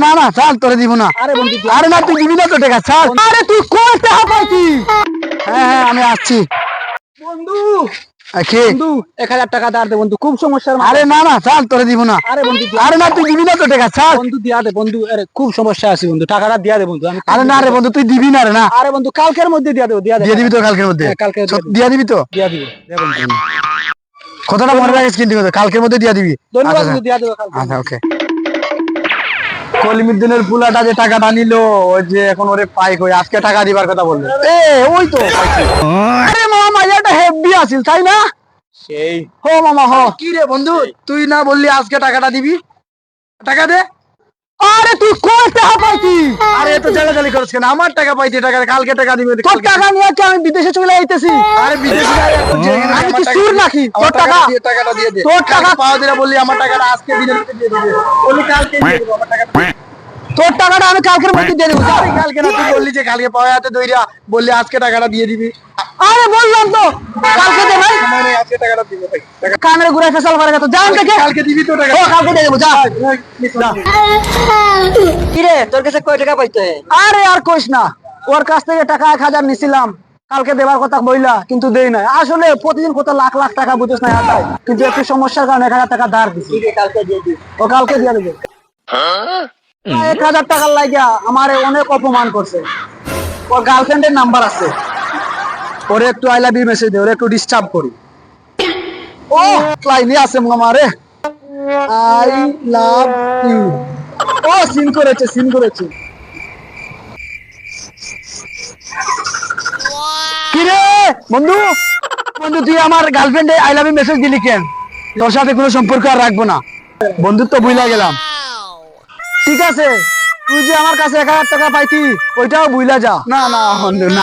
না না চাল তোরে দিব না। আরে না তুই দিবি না তো টাকা চাল। আরে তুই কোন টাকা পাইছি? হ্যাঁ হ্যাঁ আমি আসছি। বন্ধু। আ, বন্ধু এক হাজার টাকা ধার দে বন্ধু খুব সমস্যার আরে না না চাল তোরে দিব না। আরে বন্ধু আরে না তুই দিবি না তো টাকা চাল। বন্ধু দিয়া দে বন্ধু আরে খুব সমস্যা আছে বন্ধু টাকাটা দিয়া দে বন্ধু আমি আরে না রে বন্ধু তুই দিবি না রে না। আরে বন্ধু কালকের মধ্যে দিয়া দেবো দিয়া দে। দিয়ে দিবি তো কালকের মধ্যে? হ্যাঁ, কালকে দিয়ে দিবি তো? দিয়া দিব কথাটা মনে রাখিস কিন্তু কালকের মধ্যে দিয়ে দিবি। ধন্যবাদ আচ্ছা, দিয়া দেবো আচ্ছা ওকে। কলিমুদ্দিনের পুলাটা যে টাকাটা নিল ওই যে এখন ওরে পাই কই আজকে টাকা দিবার কথা বলল। এ ওই তো। আরে মামা মাইয়াটা হেভি আছিল তাই না? সেই। হো মামা হো। কি রে বন্ধু তুই না বললি আজকে টাকাটা দিবি? টাকা দে। আরে তুই কোন টাকা পাইতি আরে এত জালাজালি করছ কেন? আমার টাকা পাইতি টাকা কালকে টাকা দিবি। তোর টাকা নিয়ে কি আমি বিদেশে চলে আইতেছি? আরে বিদেশে আমি কি নাকি? তোর টাকা? টাকাটা দিয়ে দে। তোর টাকা- পাওয়া দিলে বললি আমার টাকাটা আজকে দিনের মধ্যে দিয়ে দিবি। বললি কালকে দিয়ে দেবো আমার টাকাটা তোর টাকাটা আমি কালকের মধ্যে দিয়ে দেবো। আরে কালকে না তুই বললি যে কালকে পাওয়া হাতে দইরা বললি আজকে টাকাটা দিয়ে দিবি। আরে বললাম তো কালকে দে ভাই। আজকে টাকাটা দিব ভাই। কানের ঘুরে ফেসাল কালকে দিবি তো টাকা ও কালকে দিয়ে দেবো যা। যা। কিরে তোর কাছে কয় টাকা পাইতে? আরে আর কইস না। ওর কাছ থেকে টাকা এক হাজার নিছিলাম। কালকে দেবার কথা বইলা কিন্তু দেই নাই। আসলে প্রতিদিন কত লাখ লাখ টাকা বুঝিস না হাতায় কিন্তু একটু সমস্যার কারণে এক হাজার টাকা ধার দিছি। ও কালকে দিয়ে দেবে। এক হাজার টাকার লাগিয়া আমারে অনেক অপমান করছে। ওর গার্লফ্রেন্ডের নাম্বার আছে। ওরে একটু আই লাভ ইউ মেসেজ দে ওরে একটু ডিস্টার্ব করি। ও লাইনে আছে মামা রে আই লাভ ইউ ও সিন করেছে সিন করেছে কিরে বন্ধু বন্ধু, তুই আমার গার্লফ্রেন্ডে আই লাভ ইউ মেসেজ দিলি কেন? তোর সাথে কোনো সম্পর্ক আর রাখব না। বন্ধুত্ব বুঝলা গেলাম। ঠিক আছে, তুই যে আমার কাছে এক হাজার টাকা পাইতি, ওইটাও বুঝলা যা। না না, বন্ধু না।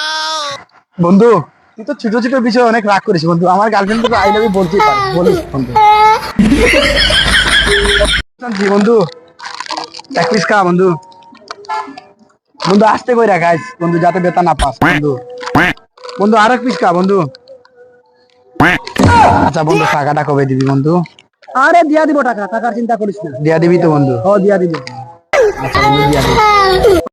বন্ধু, তুই তো ছোট ছোট বিষয়ে অনেক রাগ করিস, বন্ধু। আমার গার্লফ্রেন্ড তো আই লাভ ইউ বলতেই পারে, বলিস, বন্ধু। বন্ধু, এক পিস খা, বন্ধু। বন্ধু, আসতে কই রাখাইস বন্ধু, যাতে বেতা না পাস, বন্ধু। বন্ধু আর এক পিস খা বন্ধু। আচ্ছা বন্ধু টাকাটা কবে দিবি বন্ধু? আরে দিয়া দিব টাকা টাকার চিন্তা করিস না। দিয়া দিবি তো বন্ধু। ও দিয়া দিবি। আচ্ছা বন্ধু দিয়া দিবি।